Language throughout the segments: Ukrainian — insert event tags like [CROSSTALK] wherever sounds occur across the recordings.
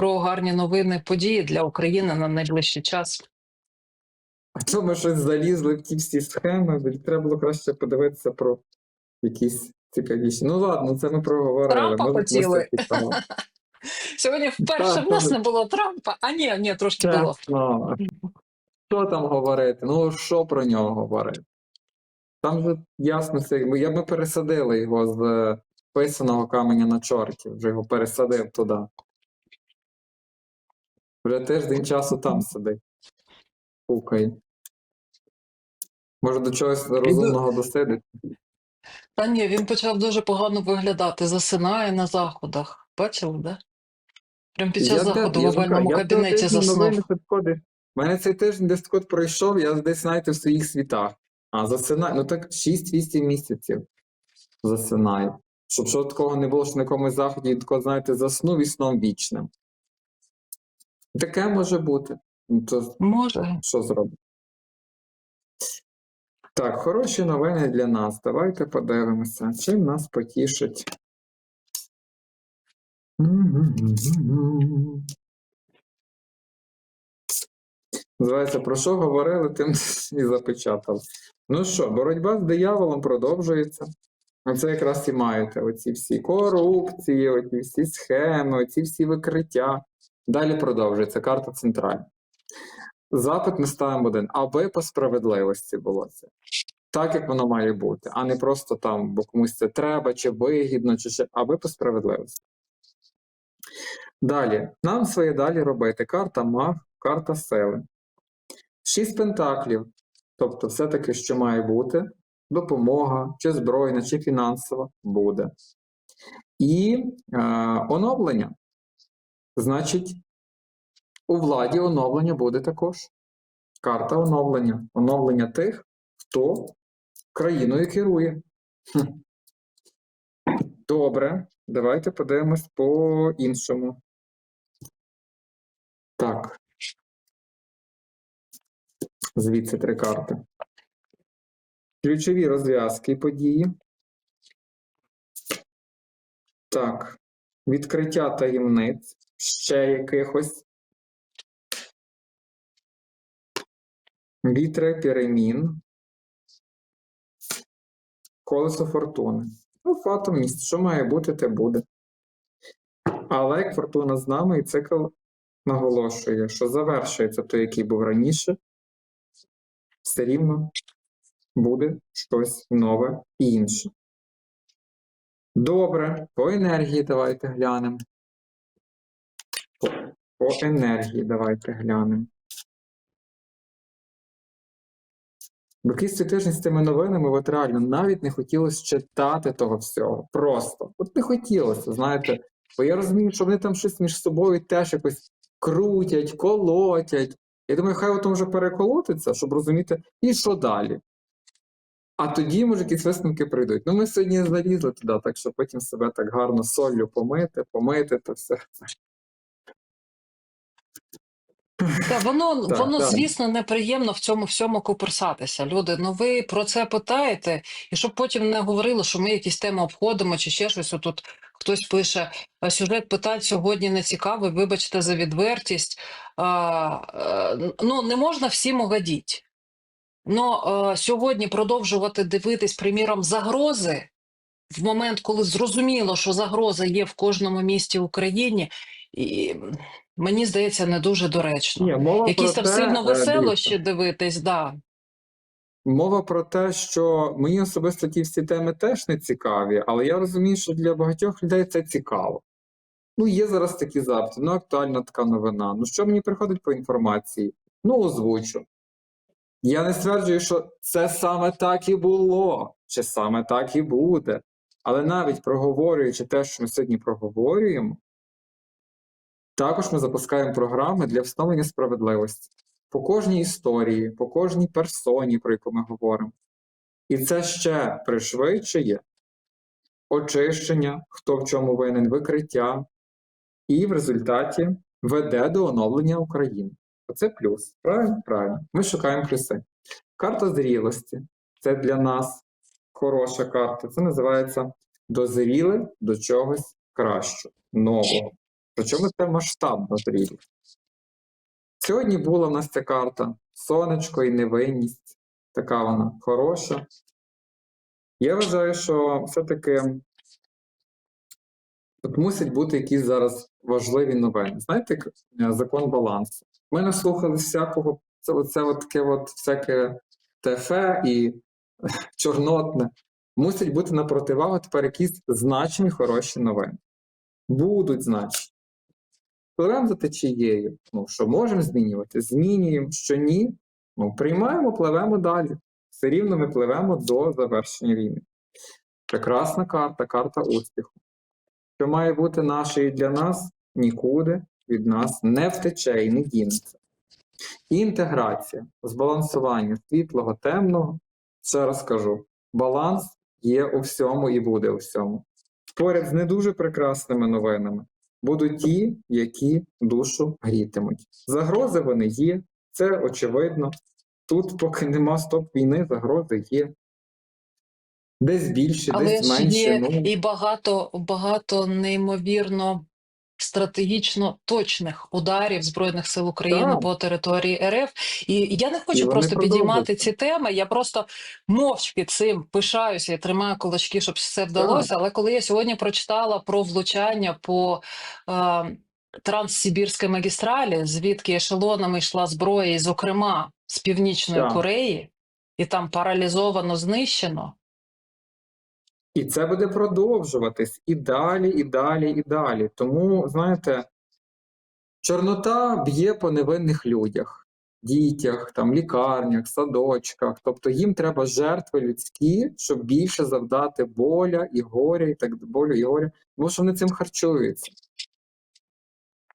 про гарні новини події для України на найближчий час. А то ми щось залізли в ті всі схеми, треба було краще подивитися про якісь цікавіші. Ну ладно, це ми проговорили. Трампа Може, хотіли. [LAUGHS] Сьогодні вперше в нас не було Трампа, а ні, ні, трошки було. Що там говорити? Ну, що про нього говорити? Там же ясно все. Я би пересадили його з писаного каменя на чорті, вже його пересадив туди. Вже тиждень часу там сидить. Пукає. Може до чогось розумного досидить. Та ні, він почав дуже погано виглядати, засинає на заходах. Бачили, да? Прям під час Я заходу в овальному кабінеті заснув. У мене цей тиждень десь код пройшов, я десь, знаєте, в своїх світах. А засинаю, ну так 6-8 місяців засинаю. Щоб що такого не було, що на якомусь заході тако, знаєте, заснув і сном вічним. Таке може бути. Ну, то Може. що зробити? Так, хороші новини для нас. Давайте подивимося, чим нас потішить. Називається, про що говорили, тим [LAUGHS] і запечатали. Ну що, боротьба з дияволом продовжується. Оце якраз і маєте оці всі корупції, оці всі схеми, оці всі викриття. Далі продовжується карта центральна. Запит ми ставимо один, аби по справедливості було це. Так, як воно має бути, а не просто там, бо комусь це треба, чи вигідно, чи ще, аби по справедливості. Далі, нам своє далі робити. Карта маг, карта сили. Шість пентаклів. Тобто, все-таки, що має бути, допомога, чи збройна, чи фінансова буде. І е, оновлення. Значить, у владі оновлення буде також. Карта оновлення. Оновлення тих, хто країною керує. Добре, давайте подивимось по іншому. Так. Звідси три карти. Ключові розв'язки події. Так. Відкриття таємниць. Ще якихось. Вітри перемін. Колесо фортуни. Ну, фатомність. Що має бути, те буде. Але як фортуна з нами, і цикл наголошує, що завершується той, який був раніше, все рівно буде щось нове і інше. Добре, по енергії давайте глянемо. По, по енергії давайте глянемо. Цей тиждень з цими новинами, от реально навіть не хотілося читати того всього. Просто. От не хотілося, знаєте. Бо я розумію, що вони там щось між собою теж якось крутять, колотять. Я думаю, хай ото вже переколотиться, щоб розуміти, і що далі. А тоді, може, якісь висновки прийдуть. Ну, ми сьогодні залізли туди, так що потім себе так гарно солью помити, помити, то все. Та воно, [LAUGHS] Так, воно, так. звісно, неприємно в цьому всьому куперсатися. Люди, ну ви про це питаєте, і щоб потім не говорили, що ми якісь теми обходимо чи ще щось. Отут хтось пише, «А сюжет питань сьогодні не цікавий, вибачте за відвертість. А, е, ну, не можна всім угодіть. Ну, е, сьогодні продовжувати дивитись, приміром, загрози в момент, коли зрозуміло, що загроза є в кожному місті України, і мені здається, не дуже доречно. Ні, мова Якісь там те, сильно е, веселощі дивіться, дивитись, да. Мова про те, що мені особисто ті всі теми теж не цікаві, але я розумію, що для багатьох людей це цікаво. Ну, є зараз такі запити, ну актуальна така новина. Ну, що мені приходить по інформації? Ну, озвучу. Я не стверджую, що це саме так і було, чи саме так і буде. Але навіть проговорюючи те, що ми сьогодні проговорюємо, також ми запускаємо програми для встановлення справедливості по кожній історії, по кожній персоні, про яку ми говоримо. І це ще пришвидшує очищення, хто в чому винен, викриття, і в результаті веде до оновлення України. Оце плюс. Правильно? Правильно. Ми шукаємо плюси. Карта зрілості це для нас хороша карта. Це називається дозріли до чогось кращого, нового. Причому це масштабно зрілі. Сьогодні була в нас ця карта сонечко і невинність. Така вона хороша. Я вважаю, що все-таки тут мусять бути якісь зараз важливі новини. Знаєте, е, закон балансу. Ми наслухали всякого, це оце от таке от всяке ТФ і [LAUGHS] чорнотне. Мусять бути на противагу тепер якісь значні хороші новини. Будуть значні. Пливемо за течією. Ну, що можемо змінювати? Змінюємо, що ні. Ну, приймаємо, пливемо далі. Все рівно ми пливемо до завершення війни. Прекрасна карта, карта успіху. Що має бути наше і для нас, нікуди від нас не втече і не дінеться. Інтеграція, збалансування світлого, темного. Ще раз кажу, баланс є у всьому і буде у всьому. Поряд з не дуже прекрасними новинами будуть ті, які душу грітимуть. Загрози вони є, це очевидно. Тут, поки нема стоп війни, загрози є. Десь більше, Але десь менше. є ну, і багато, багато неймовірно стратегічно точних ударів Збройних сил України Так. по території РФ. І я не хочу вони просто підіймати ці теми. Я просто мовчки цим пишаюся і тримаю кулачки, щоб все вдалося. Але коли я сьогодні прочитала про влучання по е, Транссибірській магістралі, звідки ешелонами йшла зброя, і, зокрема з Північної Так. Кореї, і там паралізовано, знищено. І це буде продовжуватись і далі, і далі, і далі. Тому, знаєте, чорнота б'є по невинних людях, дітях, там, лікарнях, садочках. Тобто їм треба жертви людські, щоб більше завдати боля і горя, і так болю і горя, тому що вони цим харчуються.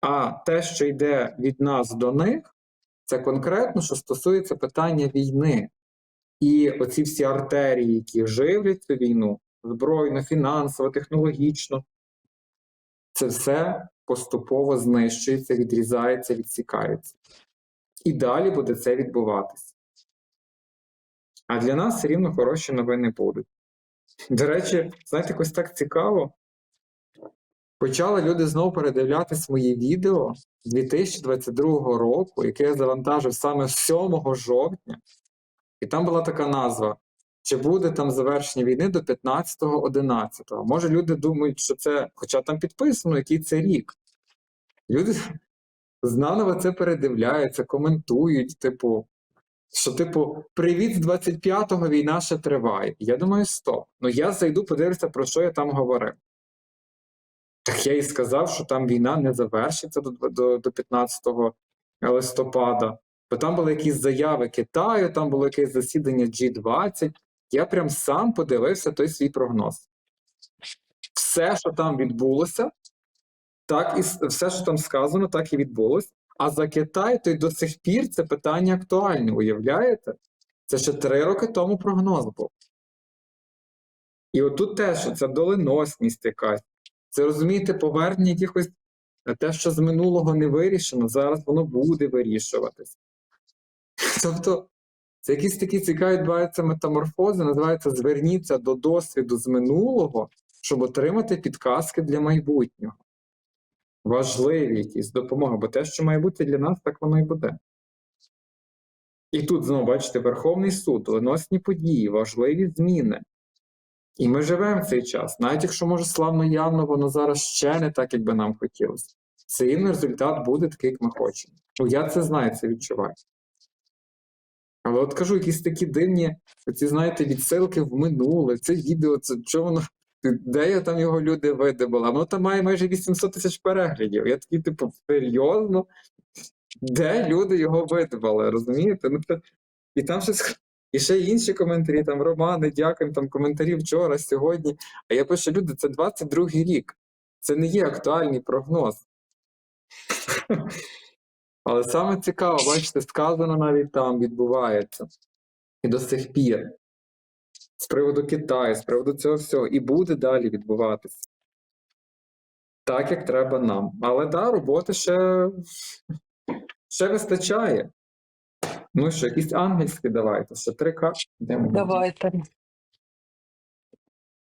А те, що йде від нас до них, це конкретно, що стосується питання війни. І оці всі артерії, які живлять цю війну, збройно, фінансово, технологічно, це все поступово знищується, відрізається, відсікається. І далі буде це відбуватися. А для нас все рівно хороші новини будуть. До речі, знаєте, якось так цікаво. Почали люди знову передивлятись мої відео 2022 року, яке я завантажив саме 7 жовтня. І там була така назва: чи буде там завершення війни до 15-11. Може, люди думають, що це, хоча там підписано, який це рік. Люди знаново це передивляються, коментують, типу, що, типу, привіт з 25-го війна ще триває. Я думаю, стоп. Ну я зайду, подивлюся, про що я там говорив. Так я і сказав, що там війна не завершиться до, до, до 15 листопада. Бо там були якісь заяви Китаю, там було якесь засідання G20. Я прям сам подивився той свій прогноз. Все, що там відбулося, так і все, що там сказано, так і відбулося. А за Китай, то й до сих пір це питання актуальне, уявляєте? Це ще три роки тому прогноз був. І отут теж це доленосність якась. Це розумієте, повернення якихось е, те, що з минулого не вирішено, зараз воно буде вирішуватись. [LAUGHS] Тобто, це якісь такі цікаві відбуваються метаморфози, називається зверніться до досвіду з минулого, щоб отримати підказки для майбутнього. Важливі якісь допомоги, бо те, що має бути для нас, так воно і буде. І тут знову бачите, Верховний суд, доленосні події, важливі зміни. І ми живемо в цей час, навіть якщо може славно явно, воно зараз ще не так, як би нам хотілося. Все результат буде такий, як ми хочемо. Ну, я це знаю, це відчуваю. Але от кажу, якісь такі дивні, ці, знаєте, відсилки в минуле, це відео, це що воно, де я там його люди видивила? Воно там має майже 800 тисяч переглядів. Я такий, типу, серйозно? Де люди його видивали, розумієте? Ну, це... І там щось. І ще інші коментарі, там Романи, дякуємо, там коментарі вчора, сьогодні. А я пишу, люди, це 22-й рік. Це не є актуальний прогноз. Але саме цікаво, бачите, сказано навіть там відбувається. І до сих пір. З приводу Китаю, з приводу цього всього. І буде далі відбуватися. Так, як треба нам. Але да, роботи ще, ще вистачає. Ну що, якісь ангельські давайте, ще три карти. Ми? Давайте.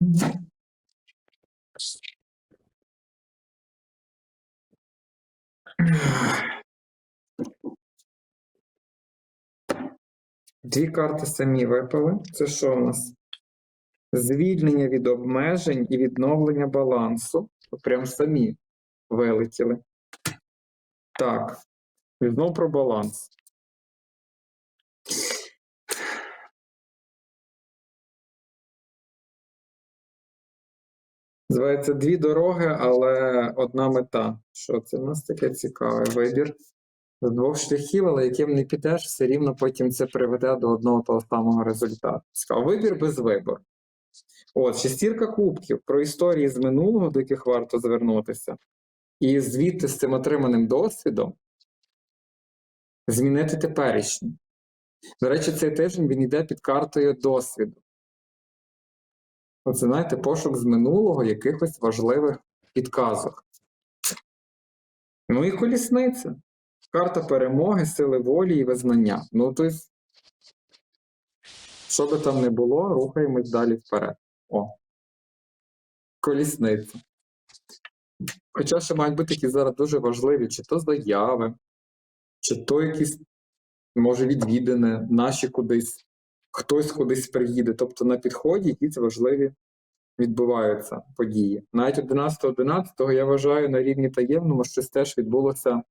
[LAUGHS] Дві карти самі випали. Це що у нас? Звільнення від обмежень і відновлення балансу. Прям самі вилетіли. Так. Знов про баланс. Називається дві дороги, але одна мета. Що це в нас таке цікаве? Вибір з двох шляхів, але яким не підеш, все рівно потім це приведе до одного того самого результату. Цікаво. Вибір без вибору. От, шестірка кубків про історії з минулого, до яких варто звернутися, і звідти з цим отриманим досвідом змінити теперішнє. До речі, цей тиждень він йде під картою досвіду. Оце, знаєте, пошук з минулого якихось важливих підказок. Ну і колісниця. Карта перемоги, сили волі і визнання. Ну, тобто, що би там не було, рухаємось далі вперед. О. Колісниця. Хоча ще мають бути такі зараз дуже важливі, чи то заяви, чи то якісь, може, відвідини, наші кудись, хтось кудись приїде. Тобто на підході якісь важливі відбуваються події. Навіть 11.11 я вважаю на рівні таємному щось теж відбулося,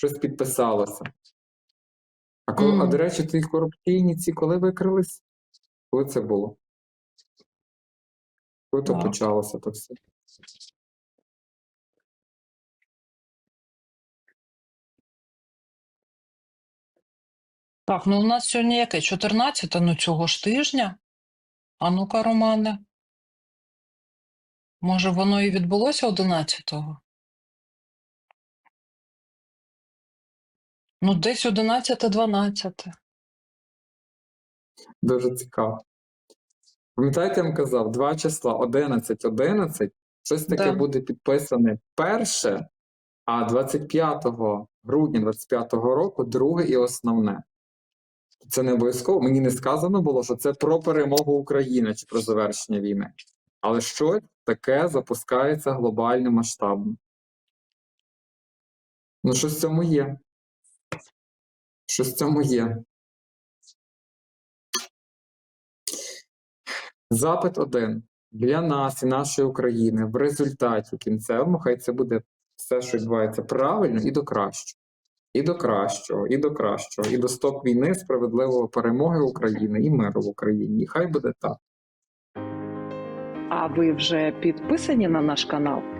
щось підписалося. А коли, а до речі, ті корупційні ці коли викрились? Коли це було? Коли то почалося то все? Так, ну у нас сьогодні яке? 14, ну цього ж тижня. А ну-ка, Романе. Може, воно і відбулося 11-го? Ну, десь 11-12. Дуже цікаво. Пам'ятаєте, я вам казав, два числа 11, 11, щось таке Да. буде підписане перше, а 25 грудня 25 року друге і основне. Це не обов'язково. Мені не сказано було, що це про перемогу України чи про завершення війни. Але щось таке запускається глобально масштабно. Ну, щось в цьому є. Щось в цьому є. Запит один. Для нас і нашої України в результаті кінцевому хай це буде все, що відбувається правильно і до кращого. І до кращого, і до кращого, і до стоп війни, справедливої перемоги України і миру в Україні. І хай буде так. А ви вже підписані на наш канал?